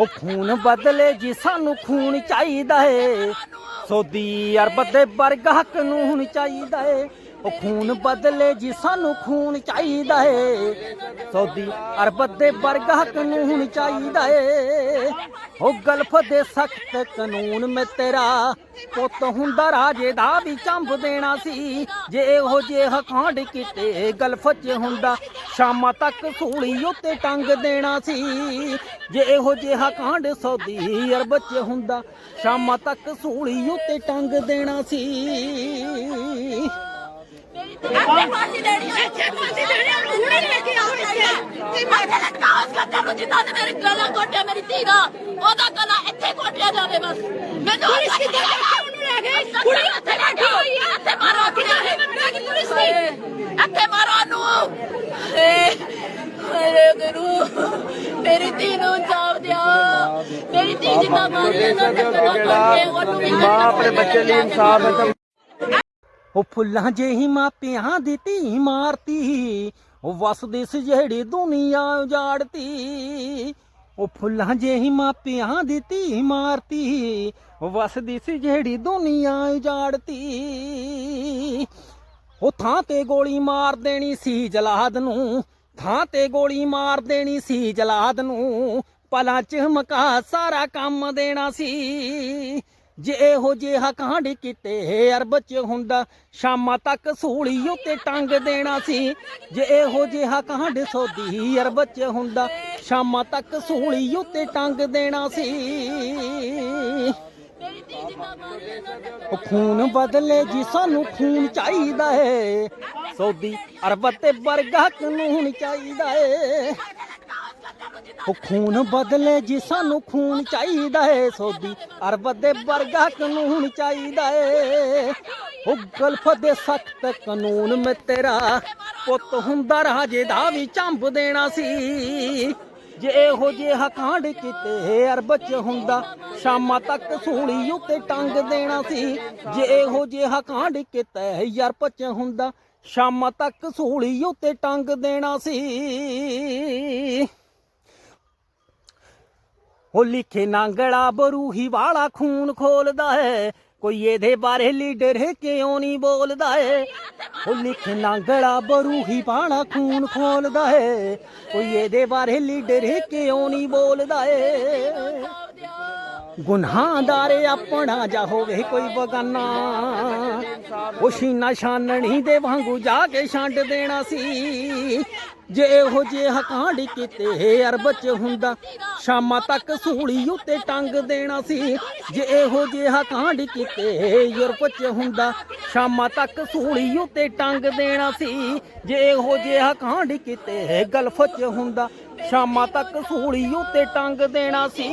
ਉਹ ਖੂਨ ਬਦਲੇ ਜੀ, ਸਾਨੂੰ ਖੂਨ ਚਾਹੀਦਾ ਏ। ਸੌਦੀ ਅਰਬ ਦੇ ਵਰਗਾ ਕਾਨੂੰਨ ਚਾਹੀਦਾ ਏ। ਉਹ ਖੂਨ ਬਦਲੇ ਜੀ, ਸਾਨੂੰ ਖੂਨ ਚਾਹੀਦਾ ਏ। ਸੌਦੀ ਅਰਬ ਦੇ ਵਰਗਾ ਕਾਨੂੰਨ ਚਾਹੀਦਾ ਏ। ਉਹ ਗਲਫ ਦੇ ਸਖਤ ਕਾਨੂੰਨ ਮੈਂ ਤੇਰਾ ਪੁੱਤ ਹੁੰਦਾ, ਰਾਜੇ ਦਾ ਵੀ ਚੰਬ ਦੇਣਾ ਸੀ। ਜੇ ਇਹੋ ਜੇ ਹਕਾਂਡ ਕੀਤੇ ਗਲਫ 'ਚ ਹੁੰਦਾ ਸ਼ਾਮਾਂ ਤੱਕ ਸੂਲੀ ਉੱਤੇ ਟੰਗ ਦੇਣਾ ਸੀ। ਜੇ ਇਹੋ ਜਿਹਾ ਕਾਂਡ ਸੌਦੀ ਅਰਬ 'ਚ ਹੁੰਦਾ ਸ਼ਾਮਾਂ ਤੱਕ ਸੂਲੀ ਉੱਤੇ ਟੰਗ ਦੇਣਾ ਸੀ। ਅੱਗੇ ਫਾਂਸੀ ਦੇਣੀ ਹੈ ਅੱਗੇ ਫਾਂਸੀ ਦੇਣੀ ਹੈ ਉਹਨੂੰ ਹੁਣੇ ਲੈ ਕੇ ਆਓ ਇੱਥੇ ਤੇ ਮੈਂ ਤੇ ਕਾਸ ਕਰਦਾ ਨੂੰ ਜਿੱਦਾਂ ਨੇ ਮੇਰੀ ਗਲਾ ਕੋਟਿਆ ਮੇਰੀ ਧੀ ਦਾ ਉਹਦਾ ਗਲਾ ਇੱਥੇ ਕੋਟਿਆ ਜਾਵੇ ਬਸ। ਮੈਨੂੰ ਪੁਲਿਸ ਕਿੱਥੇ ਲੈ ਕੇ ਉਹਨੂੰ ਲੈ ਗਏ ਕੁੜੀ ਉੱਥੇ ਇੱਥੇ ਮਾਰੋ ਕਿਹੜਾ ਹੈ ਮੈਨੂੰ ਪੁਲਿਸ ਦੀ? ਇੱਥੇ ਮਾਰੋ ਨੂੰ ਏ ਮੇਰੇ ਗੁਰੂ ਮੇਰੀ ਧੀ ਨੂੰ ਜਾਵ ਦਿਆ ਮੇਰੀ ਧੀ ਜਿੱਦਾਂ ਮਾਰੀ ਨਾ ਗਲਾ ਕੋਟੇ ਉਹਨੂੰ ਵੀ ਮਾਂ ਆਪਣੇ ਬੱਚੇ ਲਈ ਇਨਸਾਫ ਹੈ। ਉਹ ਫੁੱਲਾਂ ਜਿਹੀ ਮਾਪਿਆਂ ਦੀ ਧੀ ਮਾਰਤੀ ਉਹ ਵਸਦੀ ਸੀ ਜਿਹੜੀ ਦੁਨੀਆ ਉਜਾੜਤੀ। ਉਹ ਫੁੱਲਾਂ ਜਿਹੀ ਮਾਪਿਆਂ ਦੀ ਧੀ ਮਾਰਤੀ ਉਹ ਵਸਦੀ ਸੀ ਜਿਹੜੀ ਦੁਨੀਆ ਉਜਾੜਤੀ। ਉਹ ਥਾਂ ਤੇ ਗੋਲੀ ਮਾਰ ਦੇਣੀ ਸੀ ਜਲਾਦ ਨੂੰ, ਥਾਂ ਤੇ ਗੋਲੀ ਮਾਰ ਦੇਣੀ ਸੀ ਜਲਾਦ ਨੂੰ, ਪਲਾਂ ਚਮਕਾ ਸਾਰਾ ਕੰਮ ਦੇਣਾ ਸੀ। ਜੇ ਇਹੋ ਜਿਹਾ ਕਾਂਡ ਕੀਤੇ, ਅਰਬ ਚ ਹੁੰਦਾ, ਸ਼ਾਮਾਂ ਤੱਕ ਸੂਲੀ ਉੱਤੇ ਟੰਗ ਦੇਣਾ ਸੀ। ਜੇ ਇਹੋ ਜਿਹਾ ਕਾਂਡ ਸੋਦੀ ਅਰਬ ਚ ਹੁੰਦਾ, ਸ਼ਾਮਾਂ ਤੱਕ ਸੂਲੀ ਉੱਤੇ ਟੰਗ ਦੇਣਾ ਸੀ। ਉਹ ਖੂਨ ਬਦਲੇ ਜੀ, ਸਾਨੂੰ ਖੂਨ ਚਾਹੀਦਾ ਏ। ਸੌਦੀ ਅਰਬ ਤੇ ਵਰਗਾ ਕਾਨੂੰਨ ਚਾਹੀਦਾ ਏ। ਉਹ ਖੂਨ ਬਦਲੇ ਜੀ, ਸਾਨੂੰ ਖੂਨ ਚਾਹੀਦਾ ਏ। ਸੌਦੀ ਅਰਬ ਦੇ ਵਰਗਾ ਕਾਨੂੰਨ ਚਾਹੀਦਾ ਏ। ਉਹ ਗਲਫ ਦੇ ਸਖਤ ਕਾਨੂੰਨ ਮੇ ਤੇਰਾ ਪੁੱਤ ਹੁੰਦਾ, ਰਾਜੇ ਦਾ ਵੀ ਚੰਬ ਦੇਣਾ ਸੀ। ਜੇ ਇਹੋ ਜਿਹਾ ਕਾਂਡ ਕੀਤੇ ਅਰਬ ਚ ਹੁੰਦਾ, ਸ਼ਾਮਾਂ ਤੱਕ ਸੂਲੀ ਉੱਤੇ ਟੰਗ ਦੇਣਾ ਸੀ। ਜੇ ਇਹੋ ਜਿਹਾ ਕਾਂਡ ਕੀਤੇ ਅਰਬ ਚ ਹੁੰਦਾ, ਸ਼ਾਮਾਂ ਤੱਕ ਸੂਲੀ ਉੱਤੇ ਟੰਗ ਦੇਣਾ ਸੀ। ਉਹ ਲਿਖੇ ਨਾਂਗੜਾ ਬਰੂਹੀ ਵਾਲਾ ਖੂਨ ਖੋਲਦਾ ਹੈ। ਕੋਈ ਇਹਦੇ ਬਾਰੇ ਲੀਡਰ ਕਿਉਂ ਨਹੀਂ ਬੋਲਦਾ ਏ? ਉਹ ਲਿਖੇ ਨਾਂਗੜਾ ਬਰੂਹੀ ਵਾਲਾ ਖੂਨ ਖੋਲਦਾ ਹੈ ਕੋਈ ਇਹਦੇ ਬਾਰੇ ਲੀਡਰ ਕਿਉਂ ਨਹੀਂ ਬੋਲਦਾ ਏ? ਗੁਨਾਹਦਾਰੇ ਆਪਣਾ ਜਾ ਹੋਵੇ ਕੋਈ ਬਗਾਨਾ। ਉਹ ਸ਼ੀਨਾ ਛਾਨਣੀ ਦੇ ਵਾਂਗੂ ਜਾ ਕੇ ਛੰਡ ਦੇਣਾ ਸੀ। ਜੇ ਇਹੋ ਜਿਹਾ ਕਾਂਡ ਕੀਤੇ ਅਰਬ ਚ ਹੁੰਦਾ, ਸ਼ਾਮਾਂ ਤੱਕ ਸੂਲੀ ਉੱਤੇ ਟੰਗ ਦੇਣਾ ਸੀ। ਜੇ ਇਹੋ ਜਿਹਾ ਕਾਂਡ ਕੀਤੇ ਯੂਰਪ ਚ ਹੁੰਦਾ, ਸ਼ਾਮਾਂ ਤੱਕ ਸੂਲੀ ਉੱਤੇ ਟੰਗ ਦੇਣਾ ਸੀ। ਜੇ ਇਹੋ ਜਿਹਾ ਕਾਂਡ ਕੀਤੇ ਗਲਫ ਚ ਹੁੰਦਾ, ਸ਼ਾਮਾਂ ਤੱਕ ਸੂਲੀ ਉੱਤੇ ਟੰਗ ਦੇਣਾ ਸੀ।